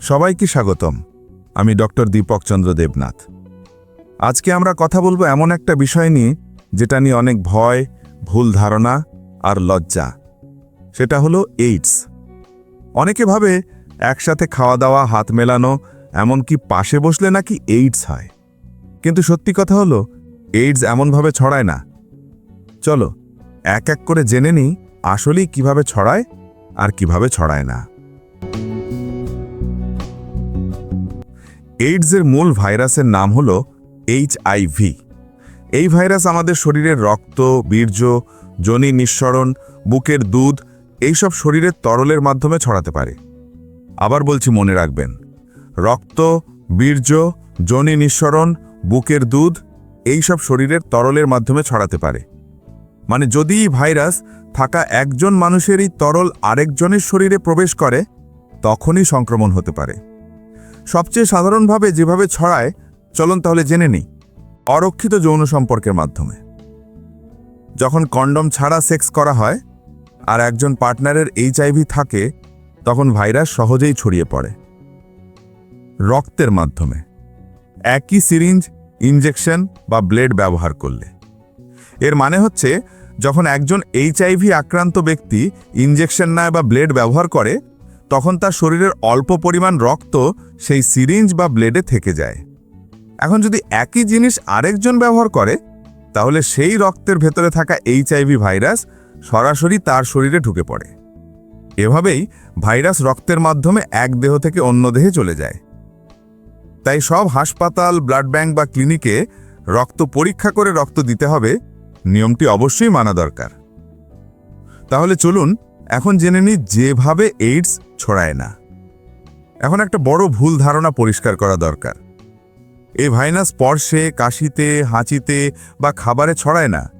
সবাইকে স্বাগতম। আমি ডক্টর দীপক চন্দ্র দেবনাথ। আজকে আমরা কথা বলব এমন একটা বিষয় নিয়ে, যেটা নিয়ে অনেক ভয়, ভুল ধারণা আর লজ্জা। সেটা হলো এইডস। অনেকে ভাবে একসাথে খাওয়া দাওয়া হাত মেলানো, এমনকি পাশে বসলে নাকি এইডস হয়। কিন্তু সত্যি কথা হলো, এইডস এমনভাবে ছড়ায় না। চলো, এক এক করে জেনে নিই আসলেই কীভাবে ছড়ায় আর কীভাবে ছড়ায় না। এইডসের মূল ভাইরাসের নাম হল এইচআইভি এই ভাইরাস আমাদের শরীরের রক্ত, বীর্য যোনি নিঃসরণ, বুকের দুধ, এইসব শরীরের তরলের মাধ্যমে ছড়াতে পারে। আবার বলছি মনে রাখবেন, রক্ত, বীর্য যোনি নিঃসরণ, বুকের দুধ, এইসব শরীরের তরলের মাধ্যমে ছড়াতে পারে। মানে যদি এই ভাইরাস থাকা একজন মানুষেরই তরল আরেকজনের শরীরে প্রবেশ করে, তখনই সংক্রমণ হতে পারে। সবচেয়ে সাধারণভাবে যেভাবে ছড়ায়, চলুন তাহলে জেনে নিই। অরক্ষিত যৌন সম্পর্কের মাধ্যমে। যখন কন্ডম ছাড়া সেক্স করা হয় আর একজন পার্টনারের এইচআইভি থাকে, তখন ভাইরাস সহজেই ছড়িয়ে পড়ে। রক্তের মাধ্যমে। একই সিরিঞ্জ, ইনজেকশন বা ব্লেড ব্যবহার করলে। এর মানে হচ্ছে, যখন একজন এইচআইভি আক্রান্ত ব্যক্তি ইনজেকশন নেয় বা ব্লেড ব্যবহার করে তখন তার শরীরের অল্প পরিমাণ রক্ত সেই সিরিঞ্জ বা ব্লেডে থেকে যায়। এখন যদি একই জিনিস আরেকজন ব্যবহার করে, তাহলে সেই রক্তের ভেতরে থাকা এইচআইভি ভাইরাস সরাসরি তার শরীরে ঢুকে পড়ে। এভাবেই ভাইরাস রক্তের মাধ্যমে এক দেহ থেকে অন্য দেহে চলে যায়। তাই সব হাসপাতাল, ব্লাড ব্যাংক বা ক্লিনিকে রক্ত পরীক্ষা করে রক্ত দিতে হবে, নিয়মটি অবশ্যই মানা দরকার। তাহলে চলুন এখন জেনে নিই যেভাবে এইডস ছড়ায় না। এখন একটা বড় ভুল ধারণা পরিষ্কার করা দরকার। এই ভাইরাস স্পর্শে, কাশিতে, হাঁচিতে বা খাবারে ছড়ায় না।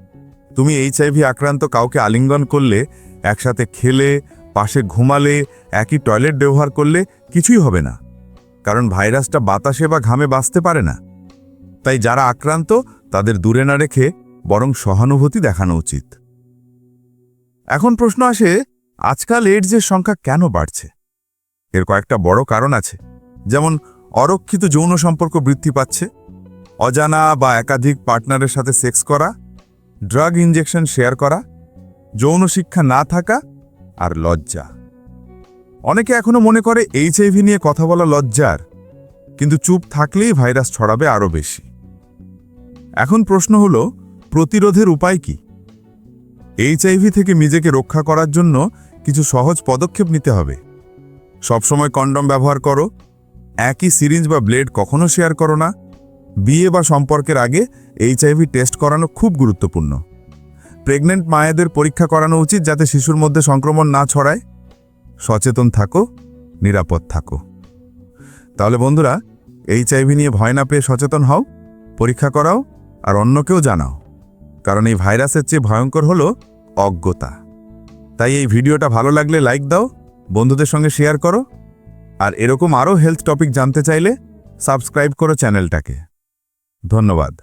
তুমি এইচআইভি আক্রান্ত কাউকে আলিঙ্গন করলে, একসাথে খেলে, পাশে ঘুমালে, একই টয়লেট ব্যবহার করলে কিছুই হবে না। কারণ ভাইরাসটা বাতাসে বা ঘামে বাঁচতে পারে না। তাই যারা আক্রান্ত, তাদের দূরে না রেখে বরং সহানুভূতি দেখানো উচিত। এখন প্রশ্ন আসে আজকাল এইডসের সংখ্যা কেন বাড়ছে? এর কয়েকটা বড় কারণ আছে। যেমন, অরক্ষিত যৌন সম্পর্ক বৃদ্ধি পাচ্ছে, অজানা বা একাধিক পার্টনারের সাথে সেক্স করা, ড্রাগ ইনজেকশন শেয়ার করা, যৌন শিক্ষা না থাকা আর লজ্জা। অনেকে এখনও মনে করে এইচআইভি নিয়ে কথা বলা লজ্জার, কিন্তু চুপ থাকলেই ভাইরাস ছড়াবে আরও বেশি। এখন প্রশ্ন হল, প্রতিরোধের উপায় কি? এইচআইভি থেকে নিজেকে রক্ষা করার জন্য কিছু সহজ পদক্ষেপ নিতে হবে। সবসময় কন্ডম ব্যবহার করো। একই সিরিঞ্জ বা ব্লেড কখনো শেয়ার করো না। বিয়ে বা সম্পর্কের আগে এইচআইভি টেস্ট করানো খুব গুরুত্বপূর্ণ। প্রেগনেন্ট মায়েদের পরীক্ষা করানো উচিত যাতে শিশুর মধ্যে সংক্রমণ না ছড়ায়। সচেতন থাকো, নিরাপদ থাকো। তাহলে বন্ধুরা এইচআইভি নিয়ে ভয় না পেয়ে সচেতন হও, পরীক্ষা করাও আর অন্যকেও জানাও। কারণ এই ভাইরাসের চেয়ে ভয়ঙ্কর হলো অজ্ঞতা। তাই এই ভিডিওটা ভালো লাগলে লাইক দাও, বন্ধুদের সঙ্গে শেয়ার করো, আর এরকম আরও হেলথ টপিক জানতে চাইলে সাবস্ক্রাইব করো চ্যানেলটাকে ধন্যবাদ।